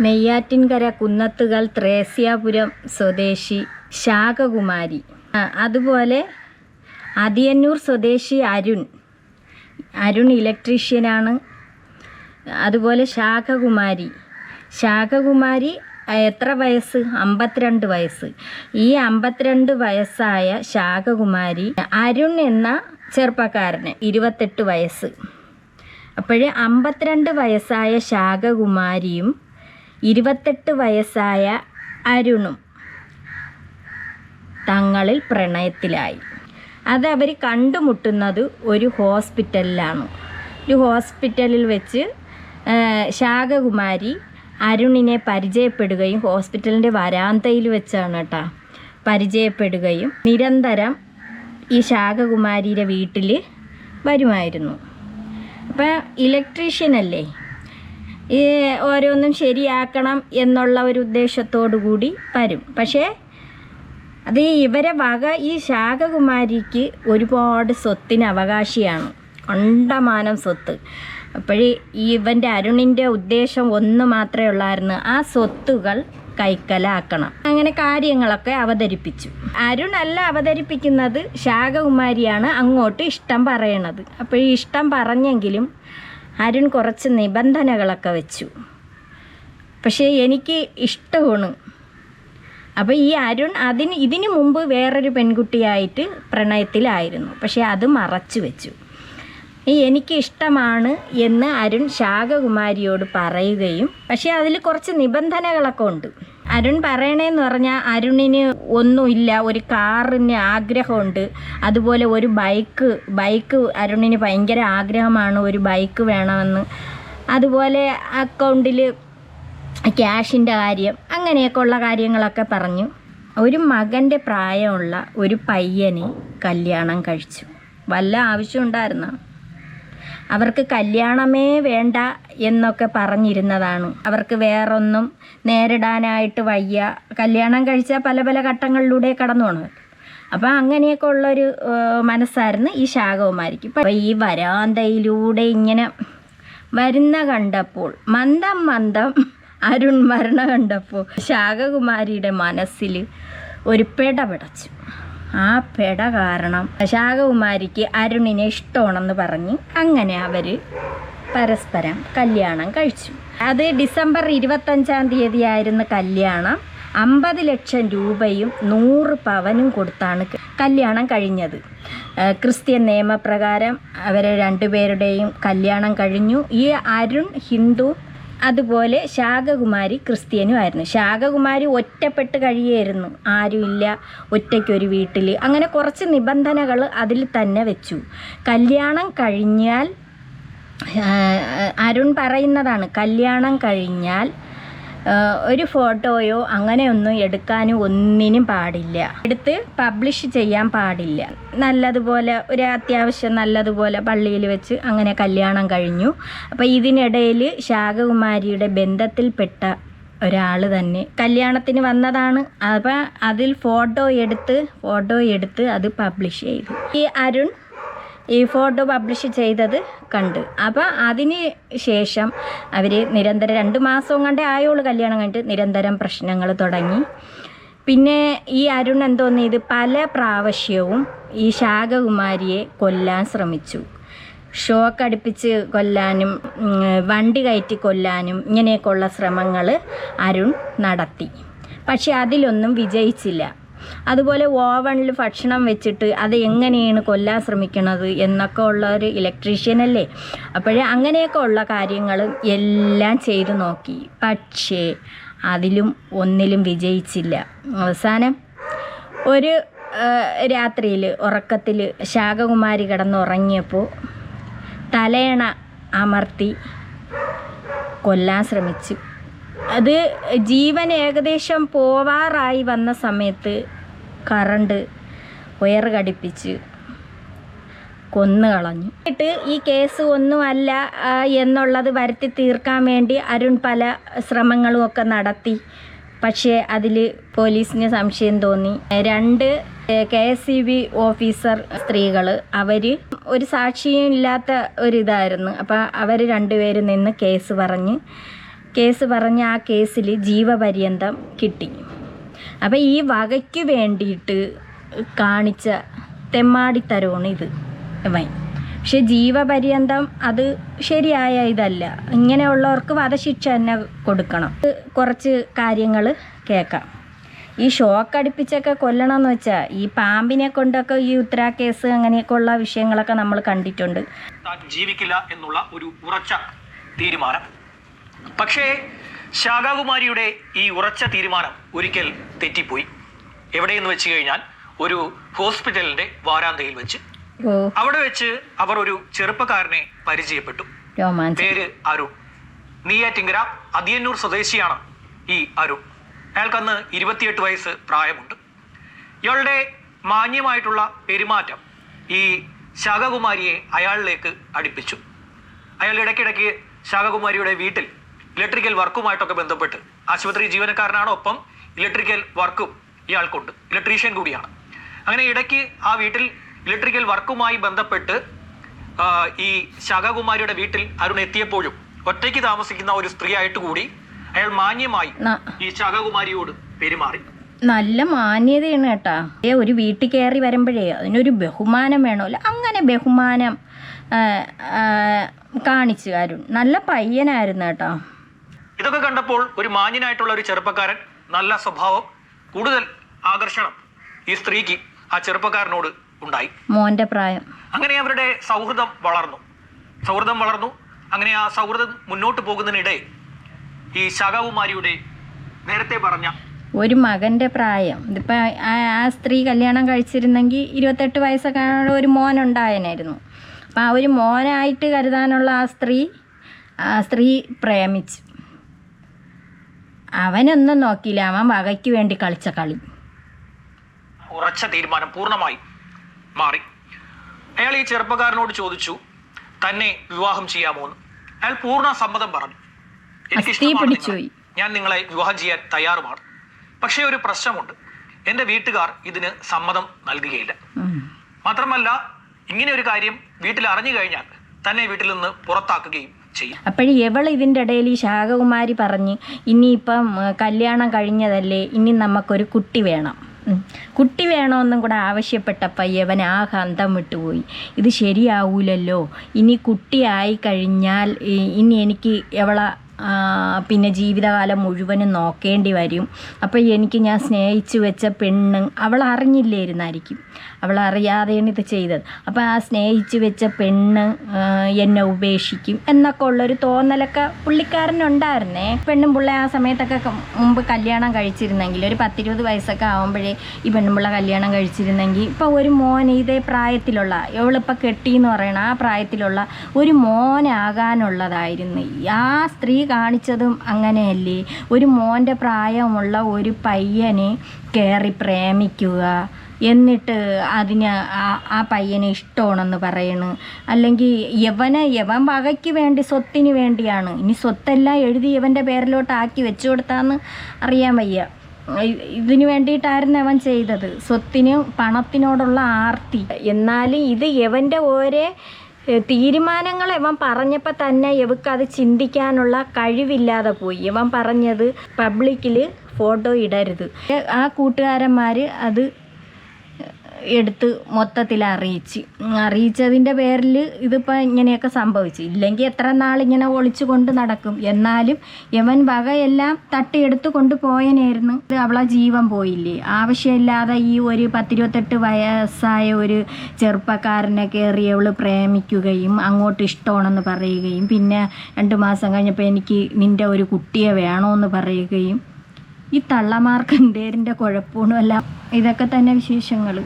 നെയ്യാറ്റിൻകര കുന്നത്തുകൾ ത്രേസ്യാപുരം സ്വദേശി ശാഖകുമാരി. അതുപോലെ അതിയന്നൂർ സ്വദേശി അരുൺ. അരുൺ ഇലക്ട്രീഷ്യനാണ്. അതുപോലെ ശാഖകുമാരി. ശാഖകുമാരി എത്ര വയസ്സ്? അമ്പത്തിരണ്ട് വയസ്സ്. ഈ അമ്പത്തിരണ്ട് വയസ്സായ ശാഖകുമാരി അരുൺ എന്ന ചെറുപ്പക്കാരന് ഇരുപത്തെട്ട് വയസ്സ്. അപ്പോഴേ അമ്പത്തിരണ്ട് വയസ്സായ ശാഖകുമാരിയും ഇരുപത്തെട്ട് വയസ്സായ അരുണും തങ്ങളിൽ പ്രണയത്തിലായി. അത് അവർ കണ്ടുമുട്ടുന്നത് ഒരു ഹോസ്പിറ്റലിലാണ്. ഒരു ഹോസ്പിറ്റലിൽ വെച്ച് ശാഖകുമാരി അരുണിനെ പരിചയപ്പെടുകയും ഹോസ്പിറ്റലിന്റെ വരാന്തയിൽ വെച്ചാണ് കേട്ടോ പരിചയപ്പെടുകയും നിരന്തരം ഈ ശാഖകുമാരിയുടെ വീട്ടിൽ വരുമായിരുന്നു. അപ്പം ഇലക്ട്രീഷ്യനല്ലേ ഓരോന്നും ശരിയാക്കണം എന്നുള്ള ഒരു ഉദ്ദേശത്തോടു കൂടി വരും. പക്ഷേ അത് ഇവരെ വക ഈ ശാഖകുമാരിക്ക് ഒരുപാട് സ്വത്തിന് അവകാശിയാണ്. കണ്ടമാനം സ്വത്ത്. അപ്പോഴേ ഇവന്റെ അരുണിന്റെ ഉദ്ദേശം ഒന്ന് മാത്രമേ ഉള്ളായിരുന്നു. ആ സ്വത്തുകൾ കൈക്കലാക്കണം. അങ്ങനെ കാര്യങ്ങളൊക്കെ അവതരിപ്പിച്ചു. അരുണല്ല അവതരിപ്പിക്കുന്നത് ശാഖകുമാരിയാണ് അങ്ങോട്ട് ഇഷ്ടം പറയണത്. അപ്പോൾ ഇഷ്ടം പറഞ്ഞെങ്കിലും അരുൺ കുറച്ച് നിബന്ധനകളൊക്കെ വെച്ചു. പക്ഷേ എനിക്ക് ഇഷ്ടമാണ്. അപ്പോൾ ഈ അരുൺ അതിന് ഇതിനു മുമ്പ് വേറൊരു പെൺകുട്ടിയായിട്ട് പ്രണയത്തിലായിരുന്നു. പക്ഷേ അത് മറച്ചു വെച്ചു. എനിക്ക് ഇഷ്ടമാണ് എന്ന് അരുൺ ശാഖകുമാരിയോട് പറയുകയും പക്ഷേ അതിൽ കുറച്ച് നിബന്ധനകളൊക്കെ ഉണ്ട്. അരുൺ പറയണേന്ന് പറഞ്ഞാൽ അരുണിന് ഒന്നുമില്ല ഒരു കാറിന് ആഗ്രഹമുണ്ട്. അതുപോലെ ഒരു ബൈക്ക് ബൈക്ക് അരുണിന് ഭയങ്കര ആഗ്രഹമാണ്. ഒരു ബൈക്ക് വേണമെന്ന്. അതുപോലെ അക്കൗണ്ടിൽ ക്യാഷിന്റെ കാര്യം അങ്ങനെയൊക്കെ ഉള്ള കാര്യങ്ങളൊക്കെ പറഞ്ഞു. ഒരു മകന്റെ പ്രായമുള്ള ഒരു പയ്യനെ കല്യാണം കഴിച്ചു. വല്ല ആവശ്യം ഉണ്ടായിരുന്നോ അവർക്ക് കല്യാണമേ വേണ്ട എന്നൊക്കെ പറഞ്ഞിരുന്നതാണ്. അവർക്ക് വേറൊന്നും നേരിടാനായിട്ട് വയ്യ. കല്യാണം കഴിച്ചാൽ പല പല ഘട്ടങ്ങളിലൂടെ കടന്നു പോകണം അപ്പം അങ്ങനെയൊക്കെ ഉള്ളൊരു മനസ്സായിരുന്നു ഈ ശാഖവുമായിരിക്കും ഇപ്പം ഈ വരാന്തയിലൂടെ ഇങ്ങനെ വരുന്ന കണ്ടപ്പോൾ മന്ദം മന്ദം അരുൺ മരണ കണ്ടപ്പോൾ ശാഖകുമാരിയുടെ മനസ്സിൽ ഒരു പെട പിടച്ചു ആ പെട കാരണം. ശാഖകുമാരിക്ക് അരുണിനെ ഇഷ്ടമാണെന്ന് പറഞ്ഞ് അങ്ങനെ അവർ പരസ്പരം കല്യാണം കഴിച്ചു. അത് ഡിസംബർ ഇരുപത്തഞ്ചാം തീയതി ആയിരുന്നു കല്യാണം. അമ്പത് ലക്ഷം രൂപയും നൂറ് പവനും കൊടുത്താണ് കല്യാണം കഴിഞ്ഞത്. ക്രിസ്ത്യൻ നിയമപ്രകാരം അവരെ രണ്ടുപേരുടെയും കല്യാണം കഴിഞ്ഞു. ഈ അരുൺ ഹിന്ദു അതുപോലെ ശാഖകുമാരി ക്രിസ്ത്യനും ആയിരുന്നു. ശാഖകുമാരി ഒറ്റപ്പെട്ട് കഴിയായിരുന്നു ആരുമില്ല. ഒറ്റയ്ക്കൊരു വീട്ടിൽ അങ്ങനെ കുറച്ച് നിബന്ധനകൾ അതിൽ തന്നെ വെച്ചു. കല്യാണം കഴിഞ്ഞാൽ അരുൺ പറയുന്നതാണ്. കല്യാണം കഴിഞ്ഞാൽ ഒരു ഫോട്ടോയോ അങ്ങനെയൊന്നും എടുക്കാനും ഒന്നിനും പാടില്ല. എടുത്ത് പബ്ലിഷ് ചെയ്യാൻ പാടില്ല. നല്ലതുപോലെ ഒരു അത്യാവശ്യം നല്ലതുപോലെ പള്ളിയിൽ വെച്ച് അങ്ങനെ കല്യാണം കഴിഞ്ഞു. അപ്പോൾ ഇതിനിടയിൽ ശാഖകുമാരിയുടെ ബന്ധത്തിൽപ്പെട്ട ഒരാൾ തന്നെ കല്യാണത്തിന് വന്നതാണ്. അപ്പം അതിൽ ഫോട്ടോ എടുത്ത് ഫോട്ടോ എടുത്ത് അത് പബ്ലിഷ് ചെയ്തു. ഈ അരുൺ ഈ ഫോട്ടോ പബ്ലിഷ് ചെയ്തത് കണ്ട്. അപ്പോൾ അതിന് ശേഷം അവർ നിരന്തരം രണ്ട് മാസവും കണ്ടേ ആയുള്ളൂ കല്യാണം കഴിഞ്ഞിട്ട് നിരന്തരം പ്രശ്നങ്ങൾ തുടങ്ങി. പിന്നെ ഈ അരുൺ എന്തോന്ന് ഇത് പല പ്രാവശ്യവും ഈ ശാഖകുമാരിയെ കൊല്ലാൻ ശ്രമിച്ചു. ഷോക്ക് അടുപ്പിച്ച് കൊല്ലാനും വണ്ടി കയറ്റി കൊല്ലാനും ഇങ്ങനെയൊക്കെയുള്ള ശ്രമങ്ങൾ അരുൺ നടത്തി. പക്ഷെ അതിലൊന്നും വിജയിച്ചില്ല. അതുപോലെ ഓവണിൽ ഭക്ഷണം വെച്ചിട്ട് അത് എങ്ങനെയാണ് കൊല്ലാൻ ശ്രമിക്കുന്നത് എന്നൊക്കെ ഉള്ള ഒരു ഇലക്ട്രീഷ്യൻ അല്ലേ? അപ്പോഴേ അങ്ങനെയൊക്കെ ഉള്ള കാര്യങ്ങൾ എല്ലാം ചെയ്തു നോക്കി. പക്ഷേ അതിലും ഒന്നിലും വിജയിച്ചില്ല. അവസാനം ഒരു രാത്രിയിൽ ഉറക്കത്തിൽ ശാഖകുമാരി കിടന്നുറങ്ങിയപ്പോൾ തലയണ അമർത്തി കൊല്ലാൻ ശ്രമിച്ചു. അത് ജീവൻ ഏകദേശം പോവാറായി വന്ന സമയത്ത് കറണ്ട് വയർ കടിപ്പിച്ച് കൊന്നു കളഞ്ഞു എന്നിട്ട് ഈ കേസ് ഒന്നുമല്ല എന്നുള്ളത് വരുത്തി തീർക്കാൻ വേണ്ടി അരുൺ പല ശ്രമങ്ങളും ഒക്കെ നടത്തി. പക്ഷേ അതിൽ പോലീസിന് സംശയം തോന്നി. രണ്ട് K S E B officer സ്ത്രീകൾ അവർ ഒരു സാക്ഷിയും ഇല്ലാത്ത ഒരിതായിരുന്നു. അപ്പോൾ അവർ രണ്ടുപേരും നിന്ന് കേസ് പറഞ്ഞ് കേസ് പറഞ്ഞ് ആ കേസിൽ ജീവപര്യന്തം കിട്ടി. അപ്പം ഈ വകയ്ക്ക് വേണ്ടിയിട്ട് കാണിച്ച തെമ്മാടിത്തരമാണ് ഇത്. ഇവൻ പക്ഷെ ജീവപര്യന്തം അത് ശരിയായ ഇതല്ല. ഇങ്ങനെയുള്ളവർക്ക് വധശിക്ഷ തന്നെ കൊടുക്കണം. കുറച്ച് കാര്യങ്ങൾ കേൾക്കാം. ഈ ഷോക്ക് അടുപ്പിച്ചൊക്കെ കൊല്ലണം എന്ന് വെച്ചാൽ ഈ പാമ്പിനെ കൊണ്ടൊക്കെ ഈ ഉത്തരാ കേസ് അങ്ങനെയൊക്കെ ഉള്ള വിഷയങ്ങളൊക്കെ നമ്മൾ കണ്ടിട്ടുണ്ട്. ജീവിക്കില്ല എന്നുള്ള ഒരു ഉറച്ച തീരുമാനം. പക്ഷേ ശാഖാകുമാരിയുടെ ഈ ഉറച്ച തീരുമാനം ഒരിക്കൽ തെറ്റിപ്പോയി. എവിടെയെന്ന് വെച്ച് കഴിഞ്ഞാൽ ഒരു ഹോസ്പിറ്റലിന്റെ വാരാന്തയിൽ വെച്ച്. അവിടെ വെച്ച് അവർ ഒരു ചെറുപ്പക്കാരനെ പരിചയപ്പെട്ടു. പേര് അരുൺ. നെയ്യാറ്റിങ്കര അതിയന്നൂർ സ്വദേശിയാണ് ഈ അരുൺ. അയാൾക്കന്ന് ഇരുപത്തിയെട്ട് വയസ്സ് പ്രായമുണ്ട്. ഇയാളുടെ മാന്യമായിട്ടുള്ള പെരുമാറ്റം ഈ ശാഖകുമാരിയെ അയാളിലേക്ക് അടുപ്പിച്ചു. അയാൾ ഇടയ്ക്കിടയ്ക്ക് ശാഖകുമാരിയുടെ വീട്ടിൽ ഇലക്ട്രിക്കൽ വർക്കുമായിട്ടൊക്കെ ബന്ധപ്പെട്ട് ആശുപത്രി ജീവനക്കാരനാണ്. ഒപ്പം ഇലക്ട്രിക്കൽ വർക്കും ഇയാൾക്കുണ്ട്. ഇലക്ട്രീഷ്യൻ കൂടിയാണ്. അങ്ങനെ ഇടയ്ക്ക് ആ വീട്ടിൽ ഇലക്ട്രിക്കൽ വർക്കുമായി ബന്ധപ്പെട്ട് ഈ ശാഖകുമാരിയുടെ വീട്ടിൽ അരുൺ എത്തിയപ്പോഴും ഒറ്റയ്ക്ക് താമസിക്കുന്ന ഒരു സ്ത്രീ ആയിട്ട് കൂടി അയാൾ മാന്യമായി ഈ ശാഖകുമാരിയോട് പെരുമാറി. നല്ല മാന്യതയാണ് കേട്ടാ. ഏ ഒരു വീട്ടിൽ കയറി വരുമ്പോഴേ അതിനൊരു ബഹുമാനം വേണമല്ലോ. അങ്ങനെ ബഹുമാനം കാണിച്ചു അരുൺ. നല്ല പയ്യനായിരുന്നു കേട്ടോ. ഇതൊക്കെ കണ്ടപ്പോൾ ഒരു മാന്യനായിട്ടുള്ള ഒരു ചെറുപ്പക്കാരൻ നല്ല സ്വഭാവം കൂടുതൽ ആകർഷണം ഈ സ്ത്രീക്ക് ആ ചെറുപ്പക്കാരനോട് ഉണ്ടായി. മോന്റെ പ്രായം. അങ്ങനെ അവരുടെ സൗഹൃദം വളർന്നു. സൗഹൃദം വളർന്നു. അങ്ങനെ ആ സൗഹൃദം മുന്നോട്ട് പോകുന്നതിനിടെ ഈ ശാഖാകുമാരിയുടെ നേരത്തെ പറഞ്ഞ ഒരു മകന്റെ പ്രായം. ഇതിപ്പോൾ ആ സ്ത്രീ കല്യാണം കഴിച്ചിരുന്നെങ്കിൽ ഇരുപത്തെട്ട് വയസ്സൊക്കെ ഒരു ഒരു മോനുണ്ടായനായിരുന്നു. അപ്പം ആ ഒരു മോനായിട്ട് കരുതാനുള്ള ആ സ്ത്രീ ആ സ്ത്രീ പ്രേമിച്ചു. അവനൊന്നും നോക്കിയില്ല. അവൻ വകയ്ക്ക് വേണ്ടി കളിച്ച കളി. ഉറച്ച തീരുമാനം പൂർണമായി മാറി. അയാൾ ഈ ചെറുപ്പക്കാരനോട് ചോദിച്ചു തന്നെ വിവാഹം ചെയ്യാമോ? അയാൾ പൂർണ സമ്മതം പറഞ്ഞു. എനിക്ക്. ഞാൻ നിങ്ങളെ വിവാഹം ചെയ്യാൻ തയ്യാറുമാണ്. പക്ഷേ ഒരു പ്രശ്നമുണ്ട്. എന്റെ വീട്ടുകാർ ഇതിന് സമ്മതം നൽകുകയില്ല. മാത്രമല്ല ഇങ്ങനെ ഒരു കാര്യം വീട്ടിൽ അറിഞ്ഞു കഴിഞ്ഞാൽ തന്നെ വീട്ടിൽ നിന്ന് പുറത്താക്കുകയും ചെയ്യും. എവൾ ഇതിന്റെ ഇടയിൽ ഈ ശാഖകുമാരി പറഞ്ഞ് ഇനിയിപ്പം കല്യാണം കഴിഞ്ഞതല്ലേ ഇനി നമുക്കൊരു കുട്ടി വേണം. കുട്ടി വേണമെന്നും കൂടെ ആവശ്യപ്പെട്ടപ്പോൾ യവൻ ആ ഹന്തം വിട്ടുപോയി. ഇത് ശരിയാവൂലല്ലോ. ഇനി കുട്ടിയായി കഴിഞ്ഞാൽ ഇനി എനിക്ക് എവളെ പിന്നെ ജീവിതകാലം മുഴുവനും നോക്കേണ്ടി വരും. അപ്പോൾ എനിക്ക് ഞാൻ സ്നേഹിച്ചു വെച്ച പെണ്ണ് അവൾ അറിഞ്ഞില്ലായിരുന്നായിരിക്കും അവൾ അറിയാതെയാണ് ഇത് ചെയ്തത്. അപ്പോൾ ആ സ്നേഹിച്ചു വെച്ച പെണ്ണ് എന്നെ ഉപേക്ഷിക്കും എന്നൊക്കെ ഉള്ളൊരു തോന്നലൊക്കെ പുള്ളിക്കാരനുണ്ടായിരുന്നേ. പെണ്ണും പിള്ള ആ സമയത്തൊക്കെ മുമ്പ് കല്യാണം കഴിച്ചിരുന്നെങ്കിൽ ഒരു പത്തിരുപത് വയസ്സൊക്കെ ആകുമ്പോഴേ ഈ പെണ്ണുമ്പിള്ള കല്യാണം കഴിച്ചിരുന്നെങ്കിൽ ഇപ്പോൾ ഒരു മോൻ ഇതേ പ്രായത്തിലുള്ള ഇവളിപ്പോൾ കെട്ടിയെന്ന് പറയണ ആ പ്രായത്തിലുള്ള ഒരു മോനാകാനുള്ളതായിരുന്നു. ആ സ്ത്രീ കാണിച്ചതും അങ്ങനെയല്ലേ? ഒരു മോന്റെ പ്രായമുള്ള ഒരു പയ്യനെ കയറി പ്രേമിക്കുക. എന്നിട്ട് അതിന് ആ- പയ്യനെ ഇഷ്ടമാണെന്ന് പറയണു. അല്ലെങ്കിൽ യവന യവൻ വകയ്ക്ക് വേണ്ടി സ്വത്തിന് വേണ്ടിയാണ്. ഇനി സ്വത്തെല്ലാം എഴുതി യവന്റെ പേരിലോട്ട് ആക്കി വെച്ചു കൊടുത്താന്ന് അറിയാൻ വയ്യ. ഇതിന് വേണ്ടിയിട്ടായിരുന്നു അവൻ ചെയ്തത്. സ്വത്തിന് പണത്തിനോടുള്ള ആർത്തി. എന്നാലും ഇത് യവന്റെ ഓരോ തീരുമാനങ്ങൾ ഇവൻ പറഞ്ഞപ്പോൾ തന്നെ ഇവക്ക് അത് ചിന്തിക്കാനുള്ള കഴിവില്ലാതെ പോയി. ഇവൻ പറഞ്ഞത് പബ്ലിക്കിൽ ഫോട്ടോ ഇടരുത്. ആ കൂട്ടുകാരന്മാർ അത് എടുത്ത് മൊത്തത്തിൽ അറിയിച്ച്. അറിയിച്ചതിന്റെ പേരിൽ ഇതിപ്പോൾ ഇങ്ങനെയൊക്കെ സംഭവിച്ചു. ഇല്ലെങ്കിൽ എത്ര നാളിങ്ങനെ ഒളിച്ചു കൊണ്ട് നടക്കും. എന്നാലും യവൻ വകയെല്ലാം തട്ടിയെടുത്ത് കൊണ്ടുപോയനായിരുന്നു അവളെ ജീവൻ പോയില്ലേ. ആവശ്യമില്ലാതെ ഈ ഒരു പത്തിരുപത്തെട്ട് വയസ്സായ ഒരു ചെറുപ്പക്കാരനെ കയറി അവൾ പ്രേമിക്കുകയും അങ്ങോട്ട് ഇഷ്ടമാണെന്ന് പറയുകയും പിന്നെ രണ്ട് മാസം കഴിഞ്ഞപ്പോൾ എനിക്ക് നിന്റെ ഒരു കുട്ടിയെ വേണമെന്ന് പറയുകയും ഈ തള്ളമാർക്ക് എന്തേരിന്റെ കുഴപ്പമൊന്നുമല്ല. ഇതൊക്കെ തന്നെ വിശേഷങ്ങൾ